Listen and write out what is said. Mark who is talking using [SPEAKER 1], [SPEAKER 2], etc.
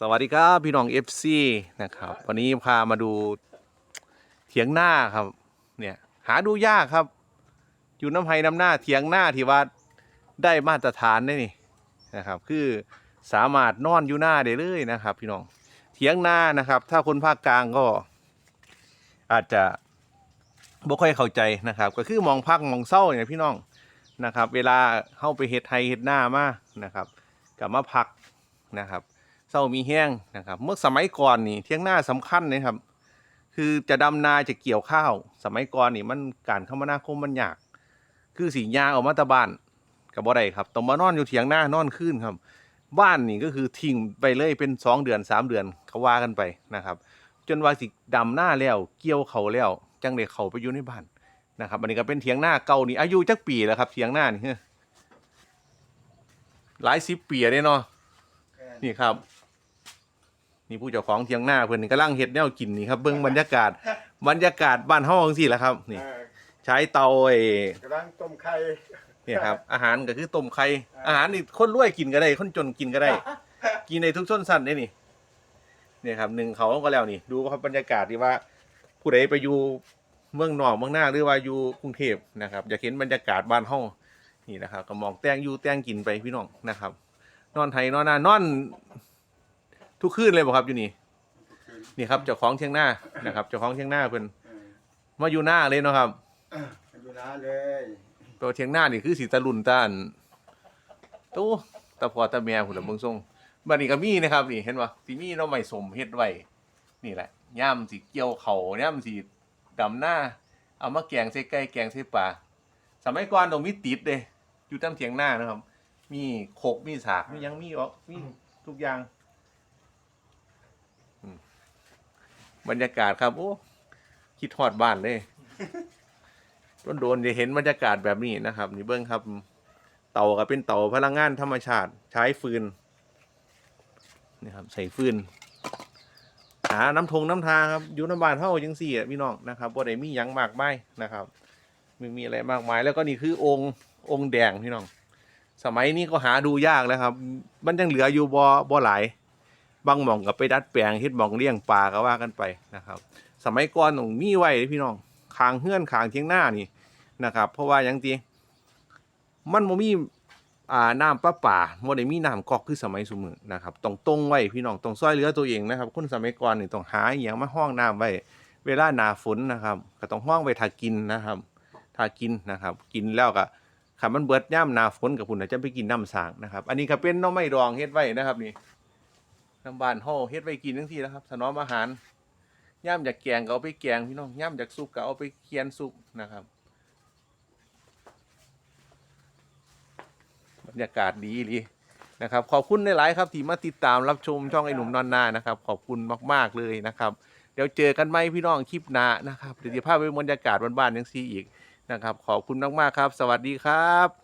[SPEAKER 1] สวัสดีครับพี่น้อง FC นะครับ วันนี้พามาดูเถียงหน้าครับ เนี่ยหาดูยากครับ อยู่น้ำไห้น้ำหน้าเถียงหน้าที่ว่าได้มาตรฐานได้นี่นะครับ คือสามารถนอนอยู่หน้าได้เลยนะครับ พี่น้องเถียงหน้านะครับ ถ้าคนภาคกลางก็ อาจจะบ่ค่อยเข้าใจนะครับ ก็คือมองพักมองเศร้าเนี่ยพี่น้องนะครับ เวลาเข้าไปเฮ็ดไทยเฮ็ดหน้ามานะครับกลับมาพักนะครับ เศร้ามีแห้งนะครับ เมื่อสมัยก่อนนี่เที่ยงหน้าสำคัญนะครับ คือจะดำนาจะเกี่ยวข้าว สมัยก่อนนี่มันการคมนาคมมันยาก คือสียางออกมาตะบ้านกับบ่ได้ครับต้องมานอนอยู่เถียงหน้านอนขึ้นครับ บ้านนี่ก็คือทิ้งไปเลยเป็นสองเดือนสามเดือนเขาว่ากันไปนะครับ จนว่าสิดำหน้าแล้วเกี่ยวเขาแล้วจังได้เขาไปอยู่ในบ้านนะครับอันนี้ก็เป็นเถียงหน้าเก่านี่อายุจักปีแล้วครับเถียงหน้านี่หลายสิบปีเลยเนาะนี่ครับ นี่ผู้เจ้าของเทียงหน้าเพิ่นนี่กำลังเฮ็ดแนวกินนี่ครับเบิ่งบรรยากาศบรรยากาศบ้านเฮาจังซี่แหละครับ นี่
[SPEAKER 2] เออ
[SPEAKER 1] ใช้เตาไอ้
[SPEAKER 2] กำลังต้มไข่
[SPEAKER 1] เนี่ยครับ อาหารก็คือต้มไข่อาหารนี่คนรวยกินก็ได้ คนจนกินก็ได้ กินในทุกส้นสั้นได้นี่เนี่ยครับหนึ่งเขาก็แล้วนี่ ดูครับบรรยากาศที่ว่า ผู้ใดไปอยู่เมืองนอกเมืองหน้าหรือว่าอยู่กรุงเทพนะครับอยากเห็นบรรยากาศบ้านเฮานี่นะครับ ก็มองแต่งอยู่แต่งกินไปพี่น้องนะครับ นอนไทยนอนนานอน ทุกคืนเลยบ่ครับอยู่นี่นี่ครับเจ้าของเชียงหน้านะครับเจ้าของเชียงหน้าเพิ่น
[SPEAKER 2] เออ
[SPEAKER 1] มาอยู่หน้าเลยเนาะครับ
[SPEAKER 2] อยู่นะเลย
[SPEAKER 1] ตัวเชียงหน้านี่คือสีตะลุนต้านตู้ตะพอตะแม่หุ่นละเมืองทรงบัดนี้ก็มีนะครับ นี่เห็นป่ะสีมีเราไม่สมเฮ็ดไว้นี่แหละย่ามสีเกี่ยวเขาย่ามสีดำหน้า เอามาแกงใส่ไก่แกงใส่ปลาสมัยก่อนต้องมีติดเลยอยู่ตามเถียงหน้านะครับ มีโขกมีสากมีหยังมีอ๋อมีทุกอย่างอืม บรรยากาศครับโอ้คิดฮอดบ้านเลยโดนๆจะเห็นบรรยากาศแบบนี้นะครับ นี่เบิ้งครับ เต่าก็เป็นเต่าพลังงานธรรมชาติ ใช้ฟืนนี่ครับ ใส่ฟืนหาน้ำทงน้ำทาครับอยู่น้ำบานเท่าจังสี่พี่น้องนะครับบ่ได้มีหยังมากมายนะครับไม่มีอะไรมากมายแล้วก็นี่คือองค์องค์แดงพี่น้อง สมัยนี้ก็หาดูยากแล้วครับ มันยังเหลืออยู่บ่บ่หลาย บางหม่องก็ไปดัดแปลงเฮ็ดหม่องเลี้ยงปลาก็ว่ากันไปนะครับ สมัยก่อนต้องมีไว้เด้พี่น้องคางเฮือนคางเทียงหน้านี่นะครับ เพราะว่าหยังตีมันบ่มีอ่าน้ำประปาบ่ได้มีน้ำกอกคือสมัยสมือนะครับต้องตรงไว้พี่น้องต้องซอยเหลือตัวเองนะครับ คนสมัยก่อนนี่ต้องหาอหย่างมาห้องน้ำไว้เวลาหน้าฝนนะครับก็ต้องห้องไว้ถ้ากินนะครับถ้ากินนะครับ กินแล้วก็คันมันเบิดย่ำหนาฝนกับพุ่นน่ะจะไปกินน้ำสางนะครับ อันนี้ก็เป็นน้องไม้ดองเฮ็ดไว้นะครับนี่ ทางบ้านเฮาเฮ็ดไว้กินจังซี่นะครับถนอมอาหารย่ำจากแกงก็เอาไปแกงพี่น้องย่ำจากซุปก็เอาไปเคี่ยนซุปนะครับบรรยากาศดีดีนะครับ ขอบคุณหลายๆครับที่มาติดตามรับชมช่องไอ้หนุ่มนอนนานะครับ ขอบคุณมากๆเลยนะครับ เดี๋ยวเจอกันไหมพี่น้องคลิปหน้านะครับเดี๋ยวจะพาไปบรรยากาศบ้านๆยังซีอีกนะครับ ขอบคุณมากๆครับ สวัสดีครับ